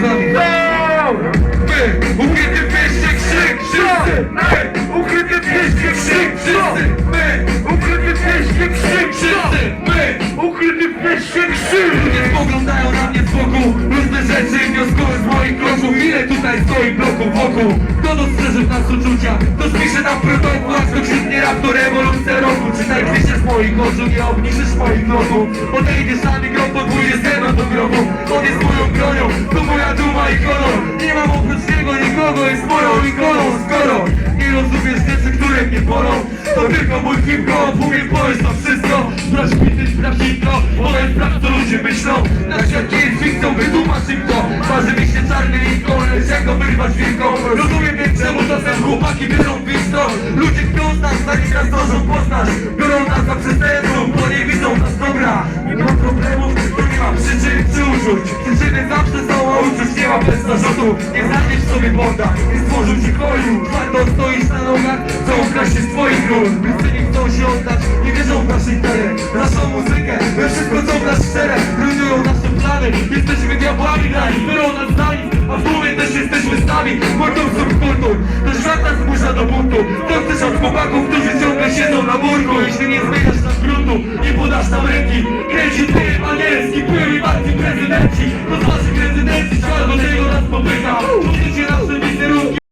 Z nami ukryty w mieście krzyk Wszyscy, my, ukryty w mieście krzyk Wszyscy, my, ukryty w mieście krzyk Wszyscy, my, ukryty w mieście krzyk! Ludzie spoglądają na mnie z boku Różne rzeczy wnioskują z moich kroków Ile tutaj stoi bloków wokół? Kto dostrzeże w nas uczucia? Kto spisze nam protokół A kto krzyknie rap to rewolucja roku. Czytaj pisze z moich oczu Nie obniżysz moich kroków Odejdziesz na mikrofon Pójdziesz ze mną do grobu. On jest nikogo Jest moją ikoną Skoro nie rozumiesz rzeczy, które mnie bolą. To tylko mój hip-hop Umiem powiedzieć to wszystko. Sprawdź bity, sprawdź intro Powiem sprawdź co ludzie myślą. Na świat nie jest fikcją Wytłumacz im to. Marzy mi się czarny linką Lecz jak go wyrwać wielką? Rozumiem więc czemu czasem chłopaki biorą bistro Ludzie kpią z nas Zanim nas dążą poznać Biorą nas za przestępców Bo nie widzą nas dobra. Nie ma problemów To nie ma przyczyn czy uczuć Przyczyny zawsze uczuć Nie ma bez zarzutu Nie znajdziesz sobie Bonda Nie stworzył ci koju Twardo stoisz na nogach Co ukraść się z twoich ról. Wszyscy nie chcą się oddać Nie wierzą w nasz internet Naszą muzykę We wszystko co w nas szczere Rujnują nasze plany. Jesteśmy diabłami dla nich Biorą nas za A w tłumie też jesteśmy z nami Mordą subkultur To świat nas zmusza do buntu. To chcesz od chłopaków Którzy ciągle siedzą na murku Jeśli nie zmieniasz nam gruntu Nie podasz nam ręki Kręci pył